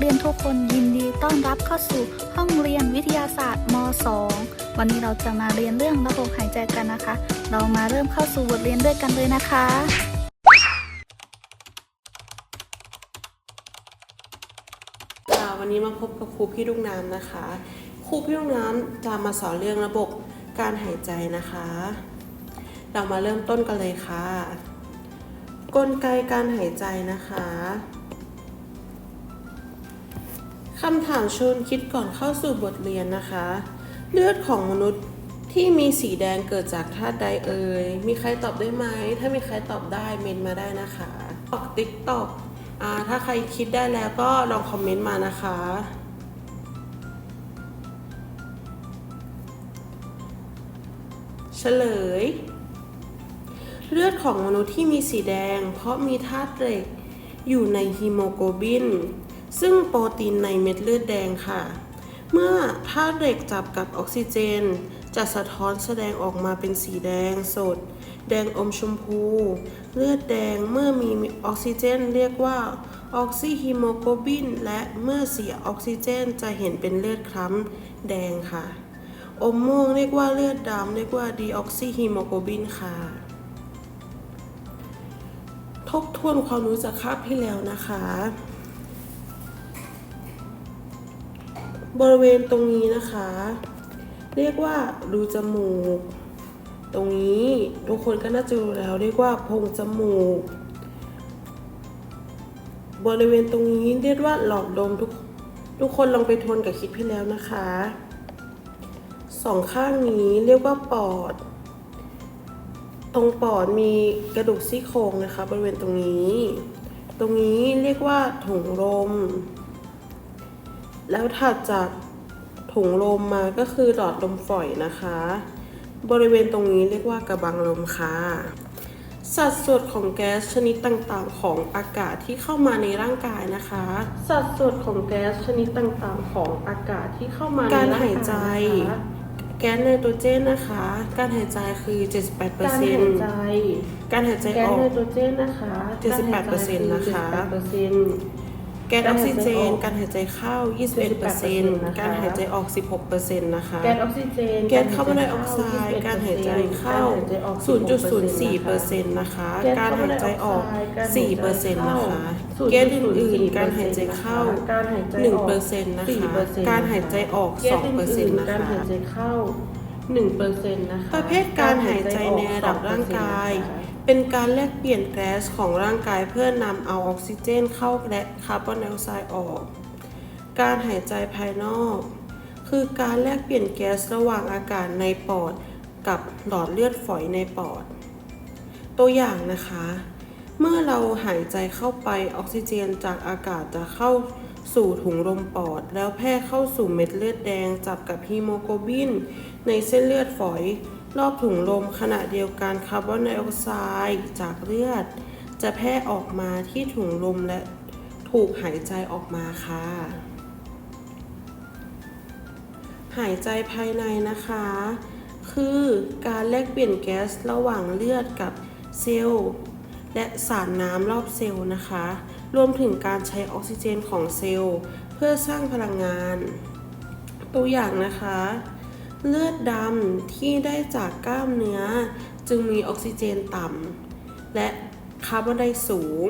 เรียนทุกคนยินดีต้อนรับเข้าสู่ห้องเรียนวิทยาศาสตร์ม .2 วันนี้เราจะมาเรียนเรื่องระบบหายใจกันนะคะ เรามาเริ่มเข้าสู่บทเรียนด้วยกันเลยนะคะ วันนี้มาพบกับครูพี่ลูกน้ำนะคะ ครูพี่ลูกน้ำจะมาสอนเรื่องระบบการหายใจนะคะ เรามาเริ่มต้นกันเลยค่ะ กลไกการหายใจนะคะ คำถามชวนคิดก่อนเข้าสู่บทเรียนนะคะ เลือดของมนุษย์ที่มีสีแดงเกิดจากธาตุใดเอ่ย มีใครตอบได้ไหม ถ้ามีใครตอบได้เมนมาได้นะคะตอกติ๊กตอกอถ้าใครคิดได้แล้วก็ลองคอมเมนต์มานะคะ เฉลย เลือดของมนุษย์ที่มีสีแดง เพราะมีธาตุเหล็กอยู่ในฮีโมโกลบิน ซึ่งโปรตีนในเม็ดเลือดแดงค่ะ เมื่อธาตุเหล็กจับกับออกซิเจน จะสะท้อนแสดงออกมาเป็นสีแดงสด แดงอมชมพู เลือดแดงเมื่อมีออกซิเจนเรียกว่าออกซิฮีโมโกบิน และเมื่อเสียออกซิเจนจะเห็นเป็นเลือดคล้ำแดงค่ะ อมม่วงเรียกว่าเลือดดำเรียกว่าดีออกซิฮีโมโกบินค่ะ ทบทวนความรู้จากคาบที่แล้วนะคะ บริเวณตรงนี้นะคะ เรียกว่ารูจมูก ตรงนี้ทุกคนก็น่าจะรู้แล้ว เรียกว่าโพรงจมูก บริเวณตรงนี้เรียกว่าหลอดลมทุกทุกคนลองไปทวนกับคลิปที่แล้วนะคะสองข้างนี้เรียกว่าปอด ตรงปอดมีกระดูกซี่โครงนะคะ บริเวณตรงนี้ ตรงนี้เรียกว่าถุงลม แล้วถัดจากถุงลมมาก็คือหลอดลมฝอยนะคะ บริเวณตรงนี้เรียกว่ากระบังลมค่ะ สัดส่วนของแก๊สชนิดต่างๆ ของอากาศที่เข้ามาในร่างกายนะคะ สัดส่วนของแก๊สชนิดต่างๆ ของอากาศที่เข้ามาในร่างกายนะคะการหายใจ แก๊สไนโตรเจนนะคะ การหายใจคือ 78%การหายใจการหายใจแก๊อสอกไนโตรเจนนะคะ 78%นะคะ78% แก๊สออกซิเจน การหายใจออกการหายใจเข้า78% 21%การหายใจออก 16%นะคะ แก๊สออกซิเจน แก๊สคาร์บอนไดออกไซด์21%การหายใจเข้าการหายใจออก0.04%นะคะแก๊สการคาร์บอนหายไดใจออออกกไซด์การหายใจ4%นะคะเข้าแก๊สอื่นๆ การหายใจเข้าการหายใจออก1%นะคะ4%การหายใจออกแก๊สอื่น2%ๆนะการคะหายใจเข้า1%นะคะ ประเภทการหายใจในระดับร่างกาย เป็นการแลกเปลี่ยนแก๊สของร่างกายเพื่อนำเอาออกซิเจนเข้าและคาร์บอนไดออกไซด์ออก การหายใจภายนอก คือการแลกเปลี่ยนแก๊สระหว่างอากาศในปอด กับหลอดเลือดฝอยในปอด ตัวอย่างนะคะ เมื่อเราหายใจเข้าไปออกซิเจนจากอากาศจะเข้าสู่ถุงลมปอด แล้วแพร่เข้าสู่เม็ดเลือดแดงจับกับฮีโมโกลบิน ในเส้นเลือดฝอย รอบถุงลมขณะเดียวกันคาร์บอนไดออกไซด์จากเลือด จะแพร่ออกมาที่ถุงลมและถูกหายใจออกมาค่ะ หายใจภายในนะคะ คือการแลกเปลี่ยนแก๊สระหว่างเลือดกับเซลล์และสารน้ำรอบเซลล์นะคะ รวมถึงการใช้ออกซิเจนของเซลล์ เพื่อสร้างพลังงาน ตัวอย่างนะคะ เลือดดำที่ได้จากกล้ามเนื้อ จึงมีออกซิเจนต่ำและคาร์บอนไดสูง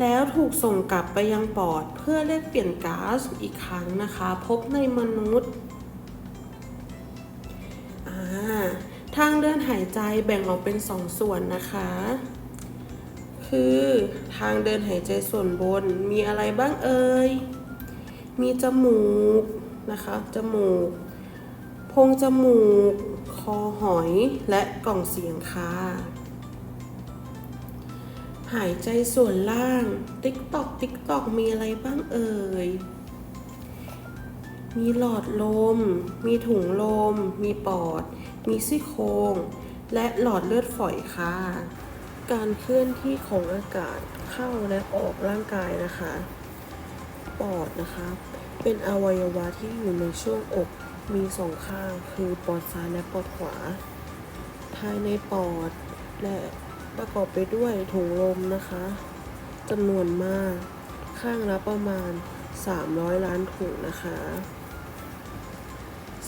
แล้วถูกส่งกลับไปยังปอดเพื่อแลกเปลี่ยนก๊าซอีกครั้งนะคะ พบในมนุษย์ทางเดินหายใจแบ่งออกเป็นสองส่วนนะคะ คือทางเดินหายใจส่วนบนมีอะไรบ้างเอ่ย มีจมูกนะคะ จมูก พงจมูก คอหอย และกล่องเสียงค่ะ หายใจส่วนล่าง ติ๊กตอก ติ๊กตอก มีอะไรบ้างเอ่ย มีหลอดลม มีถุงลม มีปอด มีซี่โครงและหลอดเลือดฝอยค่ะ การเคลื่อนที่ของอากาศเข้าและออกร่างกายนะคะ ปอดนะคะ เป็นอวัยวะที่อยู่ในช่วงอก มีสองข้างคือปอดซ้ายและปอดขวา ภายในปอดและประกอบไปด้วยถุงลมนะคะจำนวนมาก ข้างละประมาณ 300 ล้านถุงนะคะ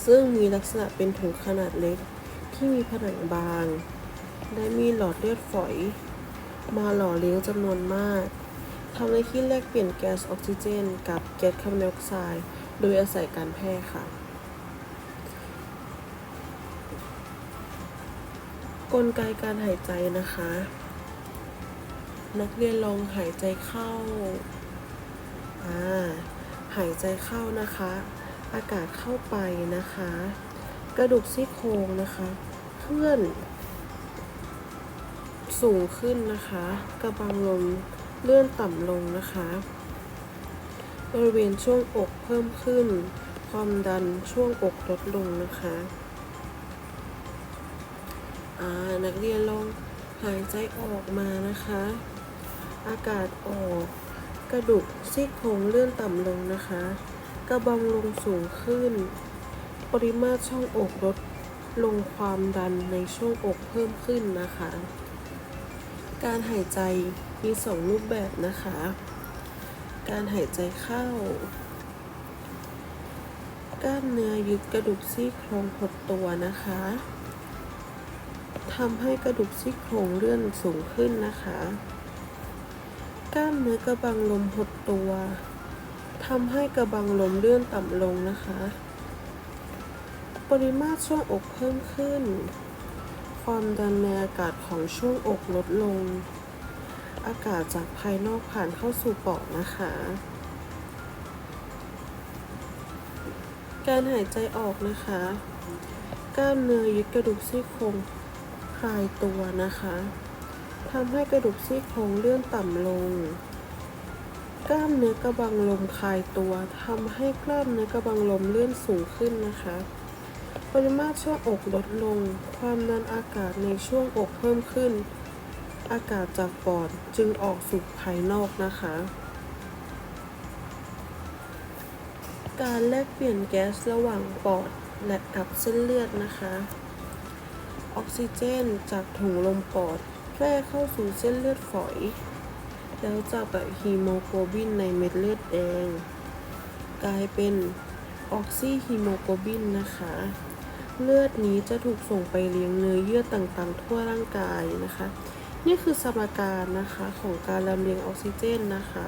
ซึ่งมีลักษณะเป็นถุงขนาดเล็กที่มีผนังบาง และมีหลอดเลือดฝอย มาหล่อเลี้ยงจำนวนมากทำให้ที่แลกเปลี่ยนแก๊สออกซิเจน กับแก๊สคาร์บอนไดออกไซด์ โดยอาศัยการแพร่ค่ะ กลไกการหายใจนะคะ นักเรียนลองหายใจเข้าอ่าหายใจเข้านะคะ อากาศเข้าไปนะคะ กระดูกซี่โครงนะคะเคลื่อนสูงขึ้นนะคะ กระบังลมเลื่อนต่ำลงนะคะ บริเวณช่วงอกเพิ่มขึ้น ความดันช่วงอกลดลงนะคะ อ่านักเรียนลองหายใจออกมานะคะ อากาศออก กระดูกซี่โครงเลื่อนต่ำลงนะคะ กระบังลงสูงขึ้น ปริมาตรช่องอกลดลงความดันในช่วงอกเพิ่มขึ้นนะคะ การหายใจมีสองรูปแบบนะคะ การหายใจเข้ากล้ามเนื้อยึดกระดูกซี่โครงหดตัวนะคะ ทำให้กระดูกซี่โครงเลื่อนสูงขึ้นนะคะ กล้ามเนื้อกระบังลมหดตัวทำให้กระบังลมเลื่อนต่ำลงนะคะ ปริมาตรช่วงอกเพิ่มขึ้น ความดันในอากาศของช่วงอกลดลง อากาศจากภายนอกผ่านเข้าสู่ปอดนะคะ การหายใจออกนะคะ กล้ามเนื้อยึดกระดูกซี่โครง ลายตัวนะคะทำให้กระดูกซี่โครงเลื่อนต่ำลง กล้ามเนื้อกระบังลมคลายตัวทำให้กล้ามเนื้อกระบังลมเลื่อนสูงขึ้นนะคะ ปริมาตรช่วงอกลดลง ความดันอากาศในช่วงอกเพิ่มขึ้น อากาศจากปอดจึงออกสู่ภายนอกนะคะ การแลกเปลี่ยนแก๊สระหว่างปอดและกับเส้นเลือดนะคะ ออกซิเจนจากถุงลมปอดแพร่เข้าสู่เส้นเลือดฝอย แล้วจากแบบฮีโมโกลบินในเม็ดเลือดแดง กลายเป็นออกซิฮีโมโกลบินนะคะ เลือดนี้จะถูกส่งไปเลี้ยงเนื้อเยื่อต่างๆ ทั่วร่างกายนะคะ นี่คือสมการนะคะของการลำเลียงออกซิเจนนะคะ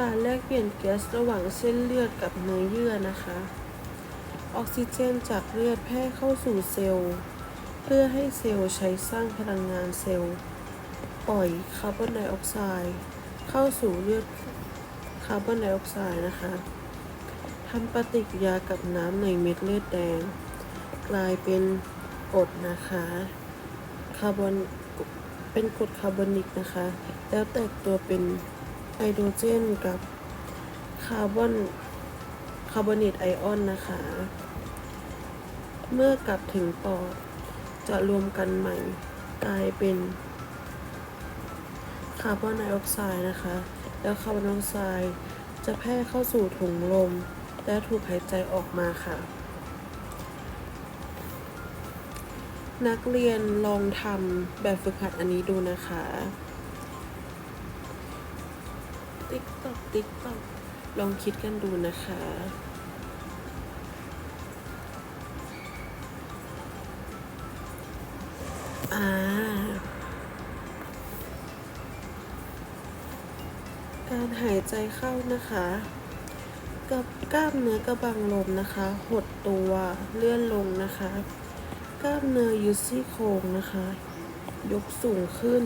การแลกเปลี่ยนแก๊สระหว่างเส้นเลือดกับเนื้อเยื่อนะคะ ออกซิเจนจากเลือดแพร่เข้าสู่เซลล์ เพื่อให้เซลล์ใช้สร้างพลังงานเซลล์ ปล่อยคาร์บอนไดออกไซด์เข้าสู่เลือดคาร์บอนไดออกไซด์นะคะทำปฏิกิริยากับน้ำในเม็ดเลือดแดง กลายเป็นกรดนะคะคาร์บอนเป็นกรดคาร์บอนิกนะคะ แล้วแตกตัวเป็น ไฮโดรเจนกับคาร์บอนคาร์บอเนตไอออนนะคะ เมื่อกลับถึงปอดจะรวมกันใหม่กลายเป็นคาร์บอนไดออกไซด์นะคะ แล้วคาร์บอนไดออกไซด์จะแพร่เข้าสู่ถุงลม และถูกหายใจออกมาค่ะ นักเรียนลองทำแบบฝึกหัดอันนี้ดูนะคะ ติ๊กตอกติ๊กตอกลองคิดกันดูนะคะ อ่า การหายใจเข้านะคะ กับกล้ามเนื้อกระบังลมนะคะ หดตัวเลื่อนลงนะคะ กล้ามเนื้อยึดซี่โครงนะคะ ยกสูงขึ้น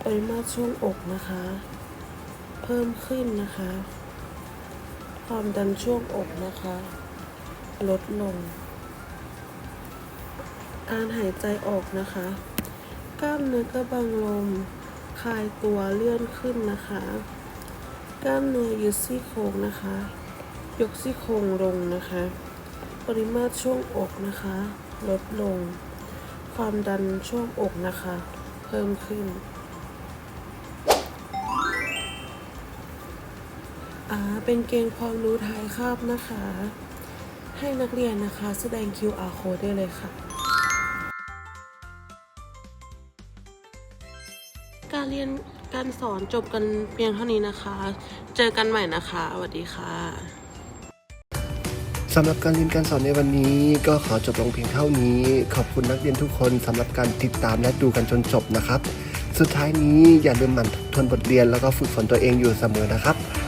ไปมาช่วงอกนะคะ เพิ่มขึ้นนะคะ ความดันช่วงอกนะคะ ลดลง การหายใจออกนะคะ กล้ามเนื้อกระบังลม คลายตัวเลื่อนขึ้นนะคะ กล้ามเนื้อยึดซี่โครงนะคะ ยกซี่โครงลงนะคะ ปริมาตรช่วงอกนะคะ ลดลง ความดันช่วงอกนะคะ เพิ่มขึ้น อ่าเป็นเกณฑ์ความรู้ท้ายคาบนะคะ ให้นักเรียนนะคะ แสดง QR code ได้เลยค่ะ การเรียนการสอนจบกันเพียงเท่านี้นะคะ เจอกันใหม่นะคะสวัสดีค่ะสำหรับการเรียนการสอนในวันนี้ก็ขอจบลงเพียงเท่านี้ ขอบคุณนักเรียนทุกคนสำหรับการติดตามและดูกันจนจบนะครับ สุดท้ายนี้อย่าลืมหมั่นทบทวนบทเรียนแล้วก็ฝึกฝนตัวเองอยู่เสมอนะครับ